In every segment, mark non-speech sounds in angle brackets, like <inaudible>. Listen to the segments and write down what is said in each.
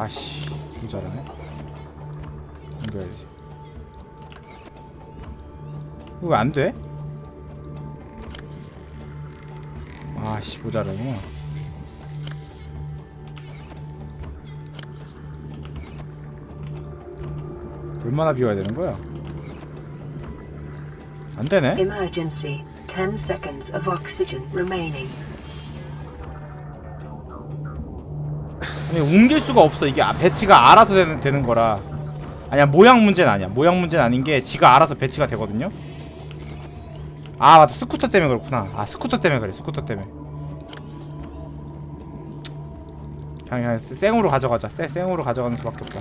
아씨 모자라네 옮겨야지 이거 왜 안 돼? 아씨 모자라구나 얼마나 비워야 되는 거야? 안 되네? Emergency. 10 seconds of oxygen remaining. 아니 옮길 수가 없어. 이게 아- 배치가 알아서 되는, 되는 거라. 아니야 모양 문제는 아니야. 모양 문제는 아닌 게 지가 알아서 배치가 되거든요. 아 맞다. 스쿠터 때문에 그렇구나. 아 스쿠터 때문에 그래 스쿠터 때문에. 그냥, 그냥 생으로 가져가자. 생, 생으로 가져가는 수밖에 없다.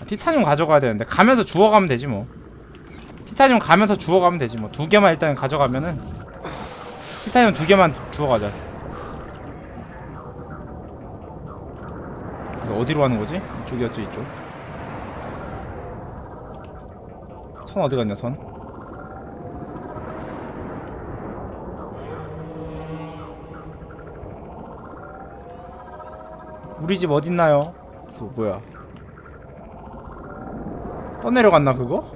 아, 티타늄 가져가야 되는데 가면서 주워가면 되지 뭐. 티타늄 가면서 주워가면 되지 뭐. 두 개만 일단 가져가면은 티타늄 두 개만 주워가자. 그래서 어디로 가는 거지? 이쪽이었죠, 이쪽. 선 어디 갔냐, 선? 우리 집 어딨나요? 그래서 뭐야? 떠내려갔나 그거?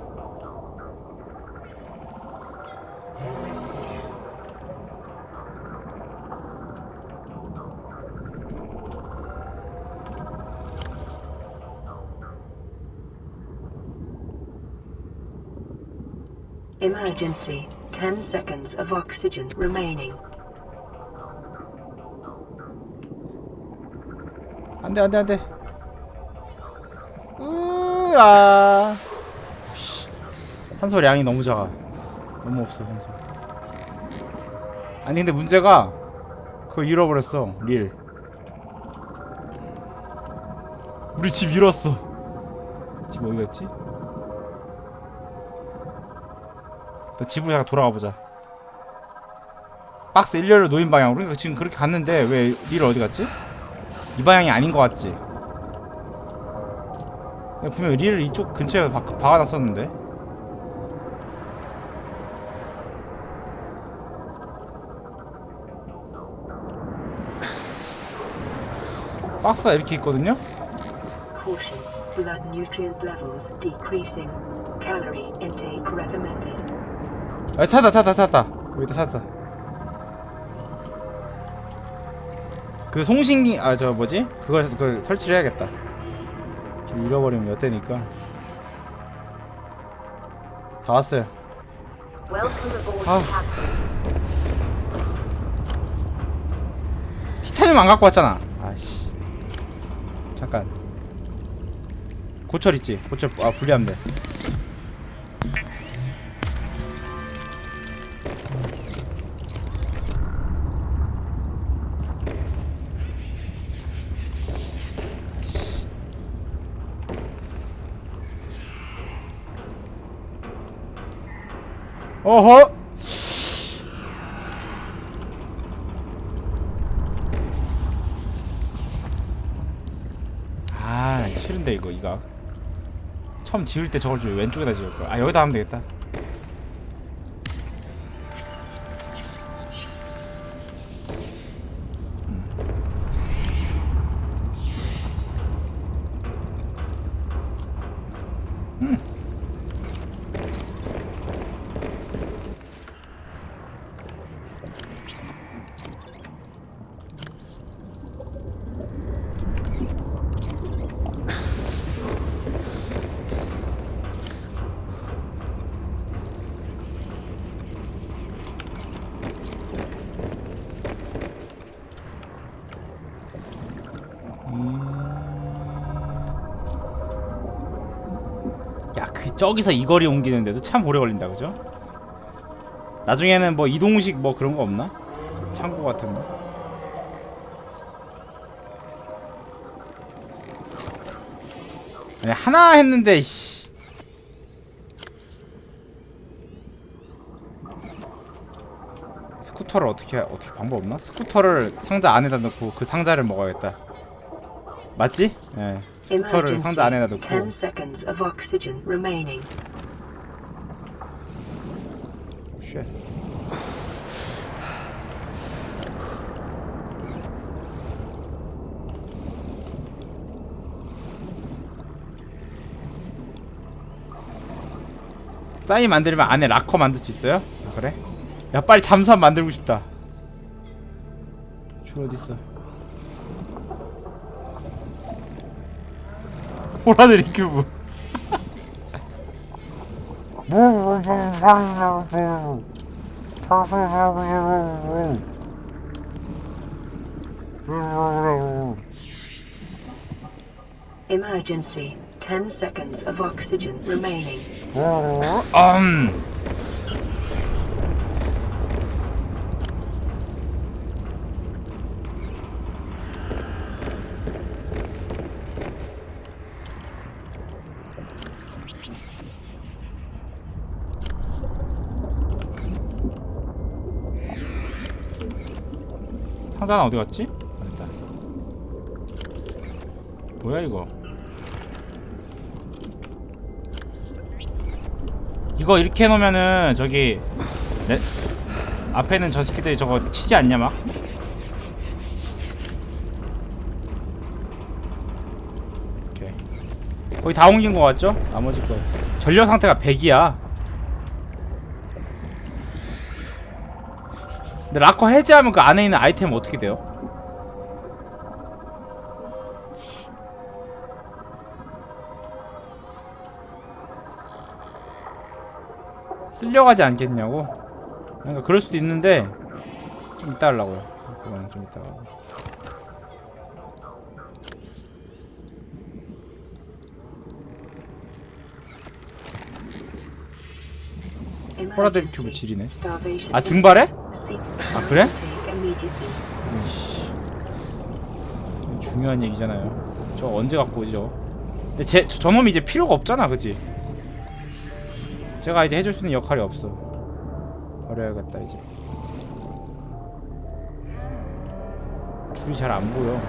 Emergency. 10 seconds of oxygen remaining. 안 돼 안 돼 안 돼 으아 씨. 산소 양이 너무 작아 너무 없어 산소 아니 근데 문제가 그거 잃어버렸어 릴 우리 집 잃었어 집 어디 갔지? 집으로 잠깐 돌아가 보자 박스 일렬로 놓인 방향으로 그러니까 지금 그렇게 갔는데 왜릴 어디 갔지? 이 방향이 아닌 것 같지? 분명 리를 이쪽 근처에 박, 박아놨었는데 박스가 이렇게 있거든요? 아 찾았다 찾았다 찾았다 여기다 찾았다 그 송신기 아 저 뭐지? 그걸 그걸 설치를 해야겠다 길 잃어버리면 몇 대니까 다 왔어요. Captain. 티타늄 안 갖고 왔잖아. 아씨. 잠깐. 고철 있지? 고철 아 분리하면 돼. 어허! 아 싫은데 이거 이거. 처음 지을 때 저걸 좀 왼쪽에다 지을 거야 아 여기다 하면 되겠다 저기서 이 거리 옮기는데도 참 오래 걸린다, 그죠? 나중에는 뭐 이동식 뭐 그런 거 없나? 저 창고 같은 거? 아니 하나 했는데 씨. 스쿠터를 어떻게 어떻게 방법 없나? 스쿠터를 상자 안에다 넣고 그 상자를 먹어야겠다. 맞지? 예. 스쿠터를 상자 안에다 넣고 쉣. 싸이 만들면 안에 락커 만들 수 있어요? 아, 그래? 야 빨리 잠수함 만들고 싶다 줄 어딨어 호라드리 큐브 Emergency. 10 seconds of oxygen remaining. 음. 상자는 어디 갔지? 아, 됐다. 뭐야 이거? 이거 이렇게 해놓으면은 저기 네? 앞에 있는 저 새끼들이 저거 치지 않냐 막? 거의 다 옮긴 거 같죠? 나머지 거 전력 상태가 100이야 근데 라커 해제하면 그 안에 있는 아이템 어떻게 돼요? 쓸려가지 않겠냐고? 그러니까 그럴 수도 있는데 좀 이따 하려고요 그거는 좀 이따 하고 호라데리 큐브. 지리네. 아 증발해? 아 그래? 이씨 중요한 얘기잖아요 저 언제 갖고 오지 근데 제, 저, 저놈이 이제 필요가 없잖아 그지 제가 이제 해줄 수 있는 역할이 없어 버려야겠다 이제 줄이 잘 안 보여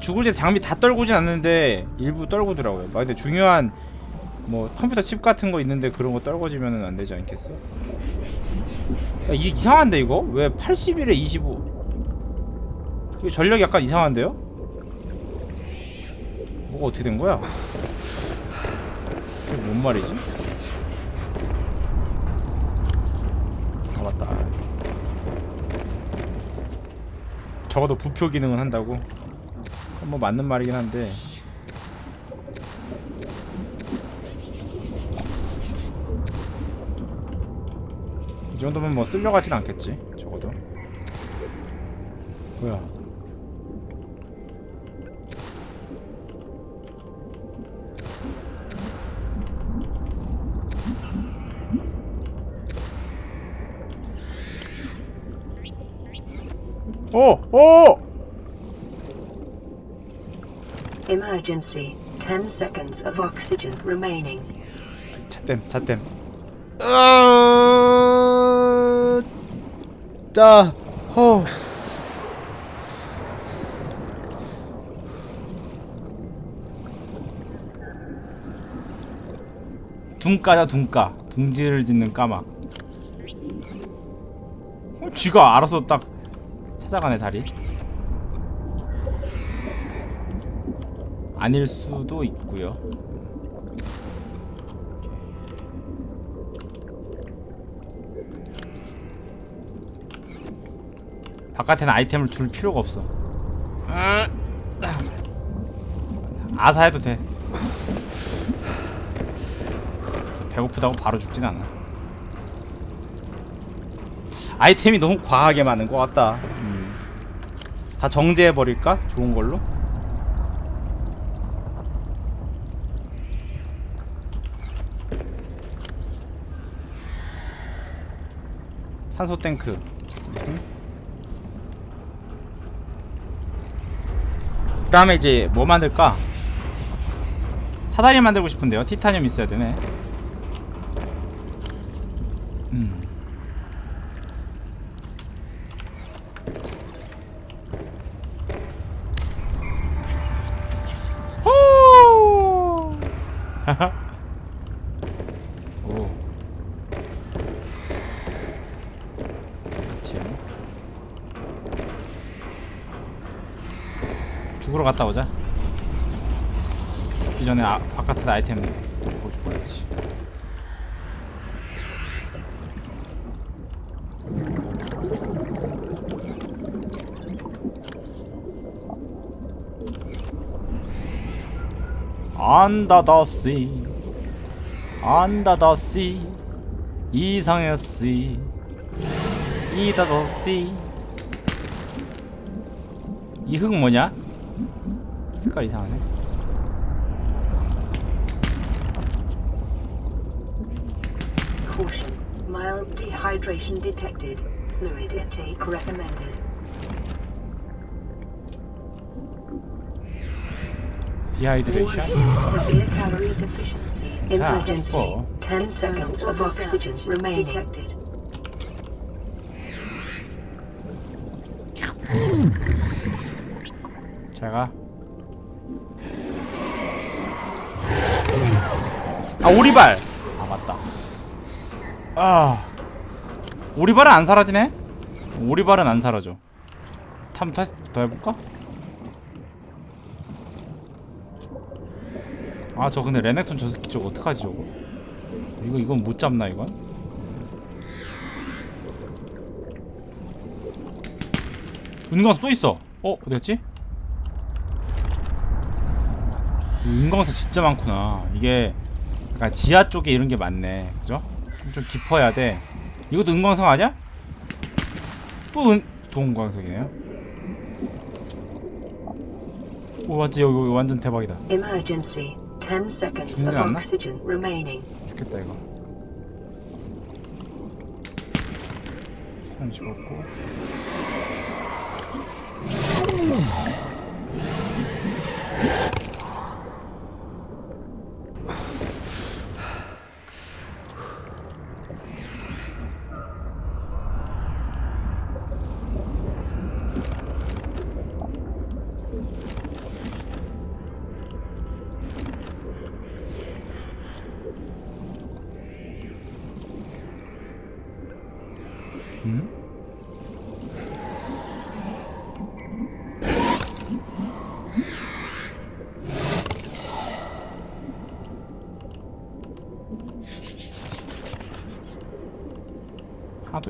죽을 때 장비 다 떨구진 않는데 일부 떨구더라고요. 막 근데 중요한 뭐 컴퓨터 칩 같은 거 있는데 그런 거 떨궈지면은 안 되지 않겠어? 야, 이, 이상한데 이거? 왜 81에 25? 이거 전력이 약간 이상한데요? 뭐가 어떻게 된 거야? 이게 뭔 말이지? 아 맞다. 적어도 부표 기능은 한다고? 뭐 맞는 말이긴 한데 이 정도면 뭐 쓸려 가진 않겠지 적어도 뭐야 오! 오! Emergency. 10 seconds of oxygen remaining. 잣댐 잣댐 으아 자 호. 둥까자 둥까 둥지를 짓는 까막 어, 쥐가 알아서 딱 찾아가네 자리 아닐 수도 있고요 바깥에는 아이템을 둘 필요가 없어. 아사 해도 돼. 배고프다고 바로 죽진 않아. 아이템이 너무 과하게 많은 것 같다. 음. 다 정제해 버릴까? 좋은 걸로? 산소 탱크. 그 다음에 이제 뭐 만들까? 사다리 만들고 싶은데요 티타늄 있어야 되네 음. 호! 그렇지 죽으러 갔다 오자 죽기 전에 아, 바깥에 아이템 놓고 죽어야지 the sea 이상의 sea Under the sea 이흙 뭐냐? 색깔 이상하네 Caution. Mild dehydration detected. Fluid intake recommended. 디하이드레이션 Warning. Severe calorie deficiency. 자, Emergency. 또. 10 seconds of oxygen remaining. Detected. 잘가 아 오리발. 아 맞다. 아 오리발은 안 사라지네? 오리발은 안 사라져. 탐 테스트 더 해볼까? 아 저 근데 레넥톤 저 새끼 저거 어떡하지 저거? 이거 이건 못 잡나 이건? 은광석 또 있어. 어 어디갔지? 은광석 진짜 많구나. 이게 약간 지하 쪽에 이런 게 많네 그죠? 좀, 좀 깊어야 돼 이것도 은광석 아니야? 또 은... 동광석이네요 오 완전 여기 여기 완전 대박이다 Emergency. 10 seconds 죽는 of 게안 나? oxygen remaining. 죽겠다 이거 30 없고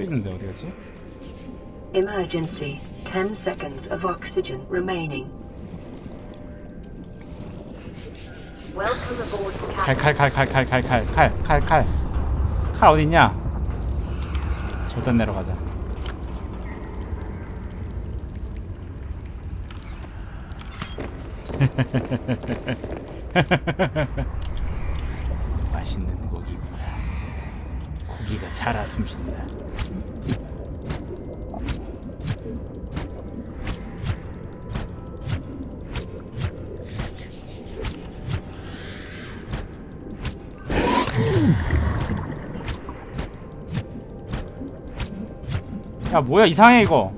있는데 어디 갔지? Emergency. 10 seconds of oxygen remaining. Welcome aboard 칼칼칼칼칼칼칼칼칼칼 칼 어디 있냐? 절단 내려가자. 맛있는. 고기가 살아 숨쉰다. 야 뭐야 이상해 이거.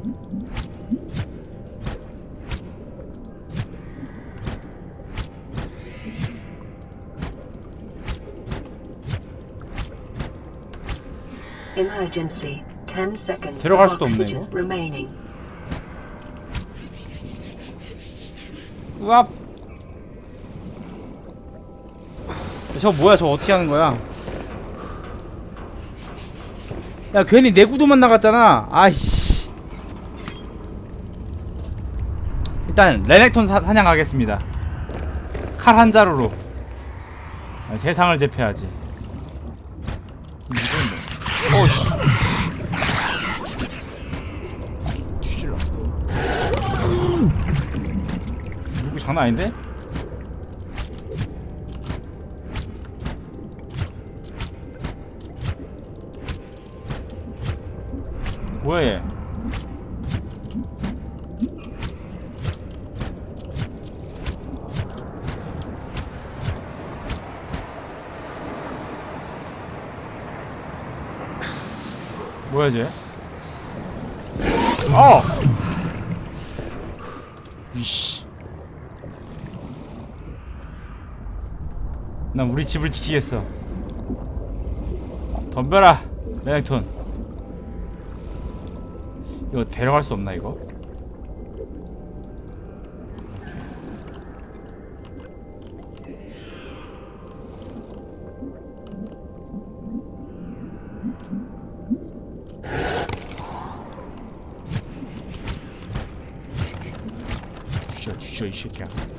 Emergency. 10 seconds 들어갈 수도 없네, 이거. remaining. 으압. 저 뭐야 저 어떻게 하는 거야? 야 괜히 내 구도만 나갔잖아. 아이씨. 일단 레넥톤 사, 사냥 가겠습니다. 칼 한 자루로 아, 세상을 제패하지. 이건 뭐? 오씨. 장난 아닌데? 뭐야 얘? 뭐야 쟤? 어! 이씨 난 우리 집을 지키겠어 덤벼라 레넥톤 이거 데려갈 수 없나 이거? 이 새끼야.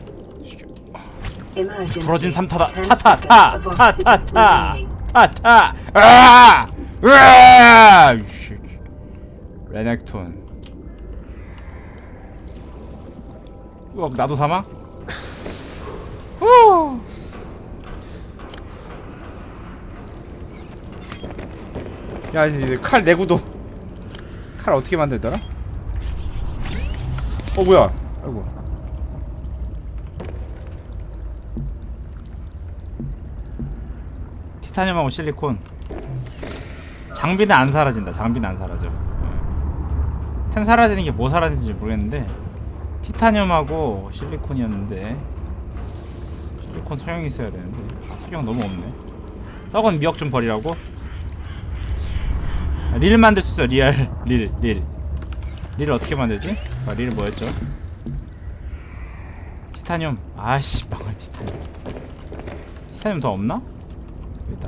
부러진 삼타다 10 타타 seconds of oxygen 타타타타 remaining. 타타 아! 으아! 이 새끼. 레넥톤 이거 나도 사망? 후. 야 이제 칼 내구도 칼 어떻게 만들더라? 어 뭐야 아이고 티타늄하고 실리콘. 장비는 안 사라진다. 장비는 안 사라져. 예. 템 사라지는 게 뭐 사라지는지 모르겠는데 티타늄하고 실리콘이었는데 실리콘 서형 있어야 되는데 아, 서형 너무 없네. 썩은 미역 좀 버리라고? 아, 릴 만들 수 있어. 리얼 릴릴. 릴 어떻게 만들지? 아, 릴 뭐였죠? 티타늄. 아씨 망할 티타늄. 티타늄 더 없나? 여기다.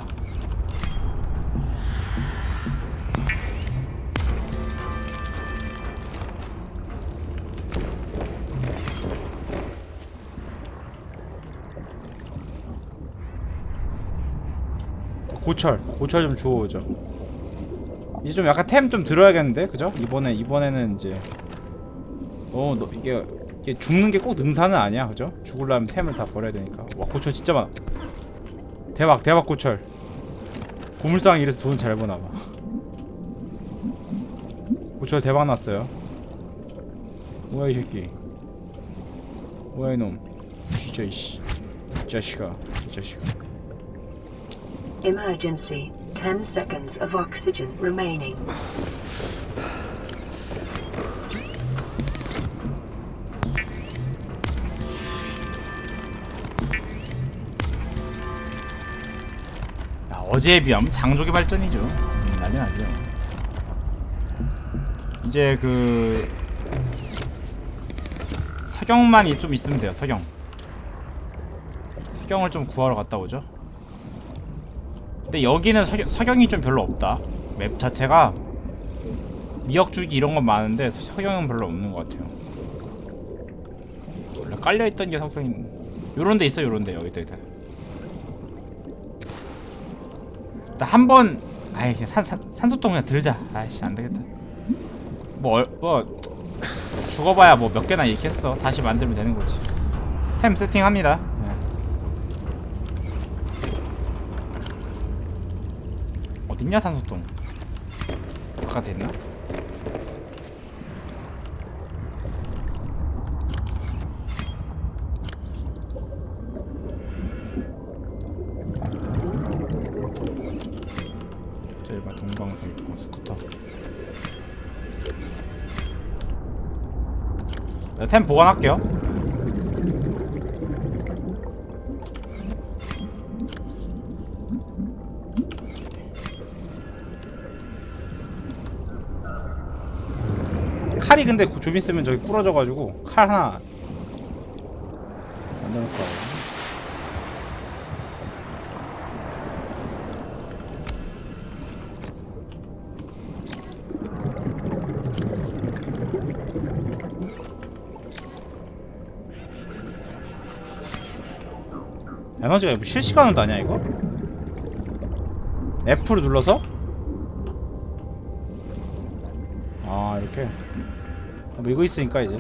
고철 고철 좀 주워오죠. 이제 좀 약간 템 좀 들어야겠는데? 그죠? 이번에 이번에는 이제 너무 너, 이게, 이게 죽는 게 꼭 능사는 아니야. 그죠? 죽으려면 템을 다 버려야 되니까. 와 고철 진짜 많아 대박 대박 고철. 고물상 이래서 돈 잘 버나봐. 고철 대박 났어요. 뭐야 이 새끼. 뭐야 이놈. 진짜 이씨. 이 자식아 이 자식아. Emergency. 10 seconds of oxygen remaining. 야, 어제에 비하면 장족의 발전이죠. 음, 난리 나죠. 이제 그 석영만이 좀 있으면 돼요. 석영. 석영을 좀 구하러 갔다 오죠. 근데 여기는 석영, 석영이 좀 별로 없다. 맵 자체가 미역줄기 이런 건 많은데 서- 석영은 별로 없는 것 같아요. 원래 깔려 있던 게 석영이 요런 데 있어 요런 데 여기 있다 있다. 일단 한번 아이 산, 산, 산소통 그냥 들자. 아이씨 안 되겠다. 뭐, 얼- 뭐 죽어봐야 뭐 몇 개나 잃겠어. 다시 만들면 되는 거지. 템 세팅합니다. 네. 어딨냐 산소통? 바깥에 있나? 템 보관할게요. 칼이 근데 고- 좀 있으면 저기 부러져가지고 칼 하나 만들어놓을 거야 에너지가 뭐 실시간으로 나냐 이거? F를 눌러서? 아 이렇게 아, 뭐 있으니까 이제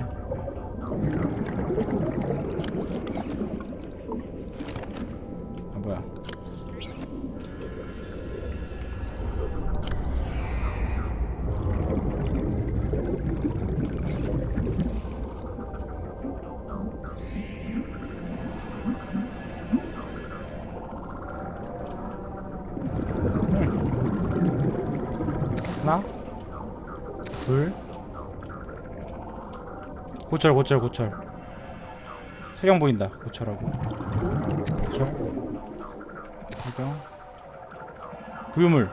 고철 고철 고철. 세경 보인다 고철하고. 고철 세경 구유물.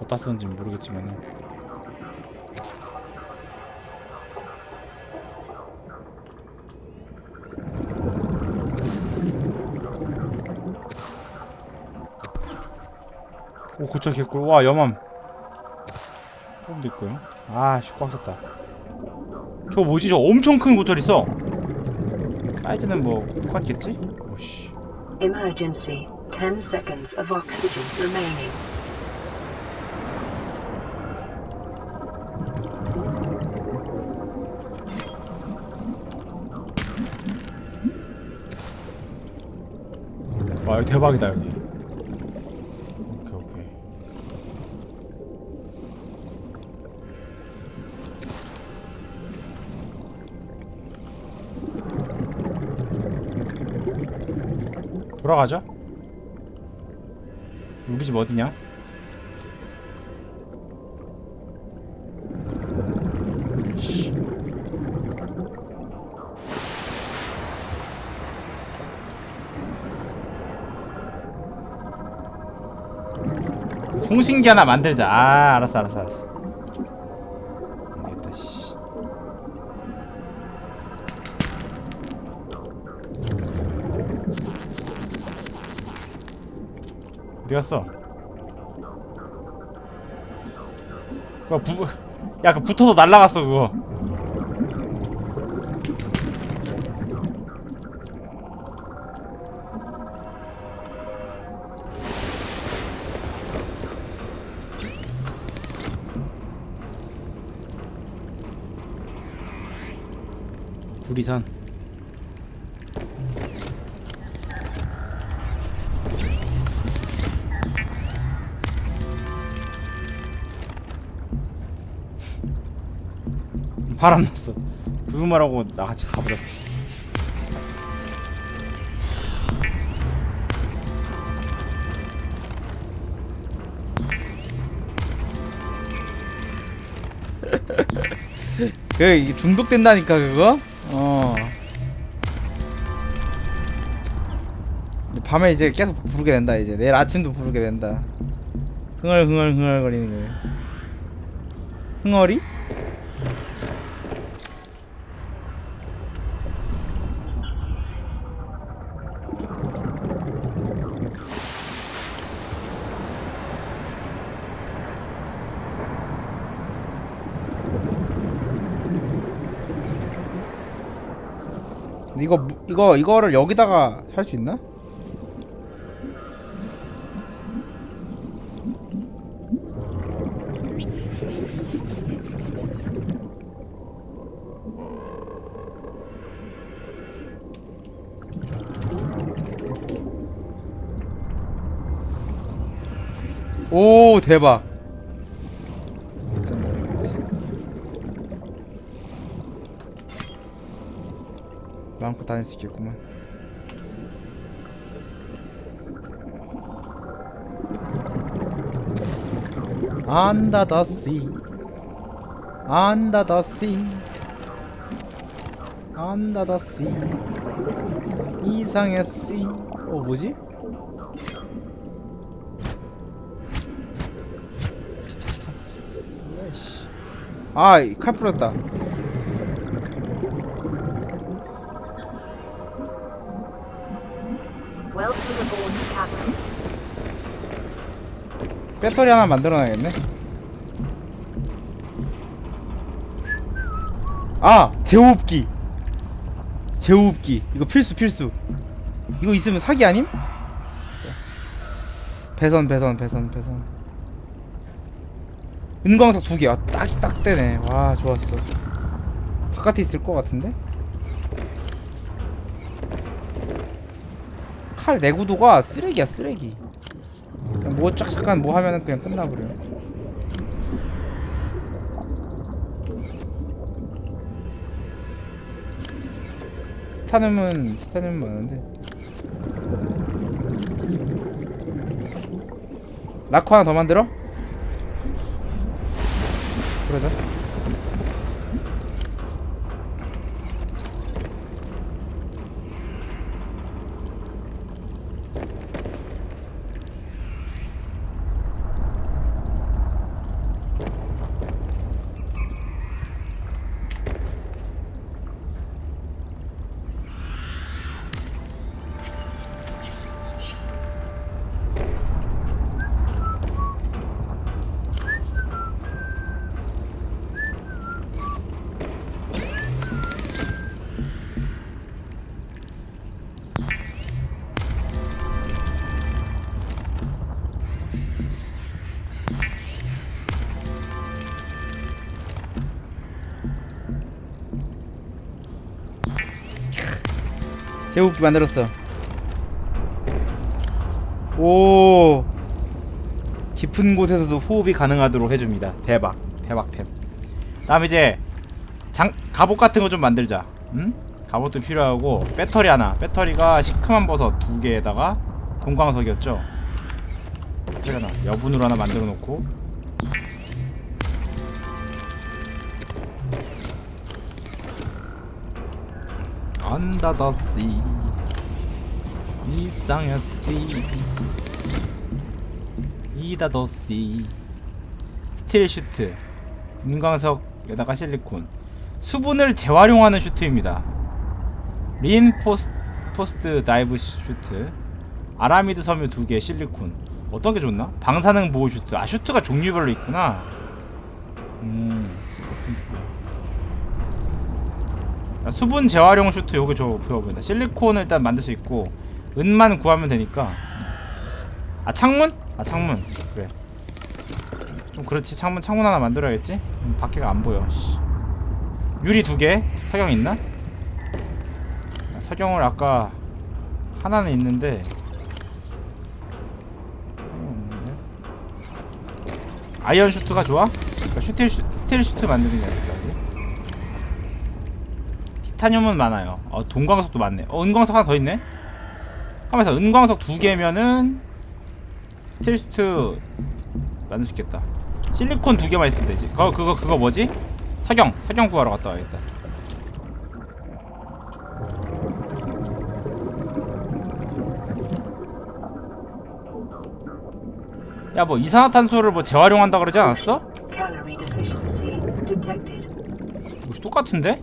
어디다 쓰는지 모르겠지만은. 오 고쳐 개꿀 와 염함 조금도 있고요. 아씨 꽉 찼다. 저거 뭐지? 저 엄청 큰 고철 있어. 사이즈는 뭐 똑같겠지? 오씨. Emergency. 10 seconds of oxygen remaining. 와 여기 대박이다 여기 돌아가자 우리 집 어디냐? 씨. 송신기 하나 만들자. 아, 알았어, 알았어, 알았어. 어디 갔어? 그거 부, 야, 그 붙어서 날라갔어, 그거. 구리산. 바람 났어. 부음하라고 나 같이 가버렸어. <laughs> 그 이게 중독된다니까 그거? 어. 밤에 이제 계속 부르게 된다 이제 내일 아침도 부르게 된다. 흥얼 흥얼 흥얼 거리는 거예요. 흥얼이? 이거 무- 이거 이거를 여기다가 할 수 있나? 오 대박. 다닐 수 있겠구만. Under the sea, under the sea, under the sea. 이상의 sea. 어 뭐지? 아, 이 칼 풀었다. 배터리 하나 만들어놔야겠네. 아, 제호흡기. 제호흡기. 이거 필수 필수. 이거 있으면 사기 아님? 배선 배선 배선 배선. 은광석 두 개. 아, 딱이 딱 되네. 와, 좋았어. 바깥에 있을 것 같은데? 칼 내구도가 쓰레기야 쓰레기. 뭐쫙 잠깐 뭐 하면은 그냥 끝나버려. 티타늄은 티타늄 많은데. 라코 하나 더 만들어? 그러자. 제국기 만들었어. 오. 깊은 곳에서도 호흡이 가능하도록 해줍니다. 대박. 대박템. 다음 이제 장 갑옷 같은 거 좀 만들자. 응? 갑옷도 필요하고 배터리 하나. 배터리가 시큼한 버섯 두 개에다가 동광석이었죠? 배터리 하나. 여분으로 하나 만들어 놓고 Under the sea 이상의 sea 이다 더 sea 스틸 슈트. 은광석에다가 실리콘. 수분을 재활용하는 슈트입니다. 린 포스, 포스트 다이브 슈트. 아라미드 섬유 2개 실리콘. 어떤 게 좋나? 방사능 보호 슈트. 아 슈트가 종류별로 있구나. 음 실리콘 수분 재활용 슈트 요게 저 좋아 보인다 실리콘을 일단 만들 수 있고 은만 구하면 되니까 아 창문? 아 창문 그래 좀 그렇지 창문 창문 하나 만들어야겠지? 음, 밖에가 안 보여 씨. 유리 두개 석영 있나? 아, 석영을 아까 하나는 있는데 없는데? 아이언 슈트가 좋아? 그러니까 슈틸 슈, 스틸 슈트 만드는 게 낫겠다? 티타늄은 많아요 어 동광석도 많네 어 은광석 하나 더 있네? 하면서 은광석 두 개면은 스틸 슈트 만들 수 있겠다 실리콘 두 개만 있으면 되지 그거 그거 그거 뭐지? 석영 석영 구하러 갔다 와야겠다 야 뭐 이산화탄소를 뭐 재활용한다 그러지 않았어? 뭐지 똑같은데? 야,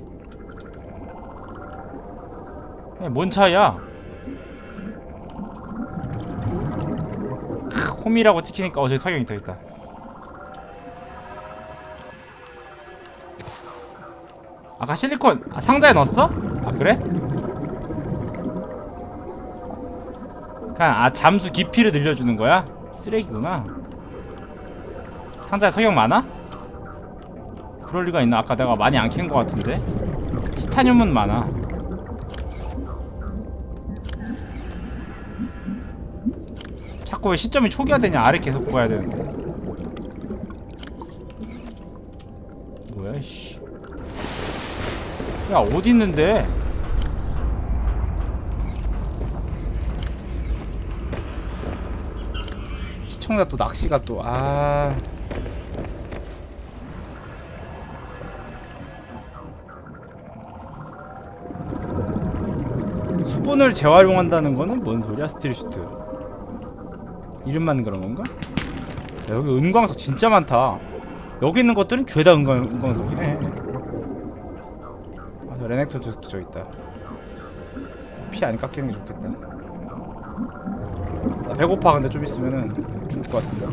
뭔 차이야? 크, 홈이라고 찍히니까 어 저기 석영 있다 있다 아까 실리콘 아, 상자에 넣었어? 아 그래? 그냥 아 잠수 깊이를 늘려주는 거야? 쓰레기구나 상자에 석영 많아? 그럴 리가 있나? 아까 내가 많이 안캔것 같은데? 티타늄은 많아. 자꾸 왜 시점이 초기화되냐? 아래 계속 구해야 되는데. 뭐야, 씨. 야, 어디 있는데? 시청자 또 낚시가 또, 아. 수분을 재활용한다는 거는 뭔 소리야 스틸 슈트 이름만 그런 건가? 야, 여기 은광석 진짜 많다. 여기 있는 것들은 죄다 은광, 은광석이네. 아, 저 레넥톤 저, 저 있다. 피 안 깎이는 게 좋겠다. 나 배고파. 근데 좀 있으면은 죽을 것 같은데.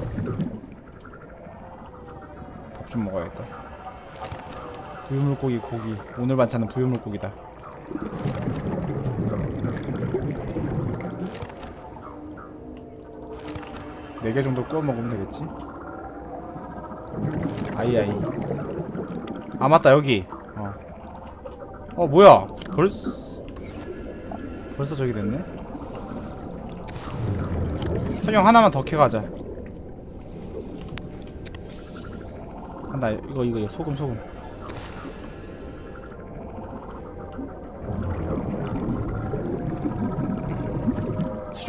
밥 좀 먹어야겠다. 부유물고기 고기. 오늘 반찬은 부유물고기다 네개 정도 구워 먹으면 되겠지? 아이 아이. 아 맞다 여기. 어. 어 뭐야? 벌써 벌써 저기 됐네. 설령 하나만 더 캐가자. 아, 나 이거 이거 소금 소금.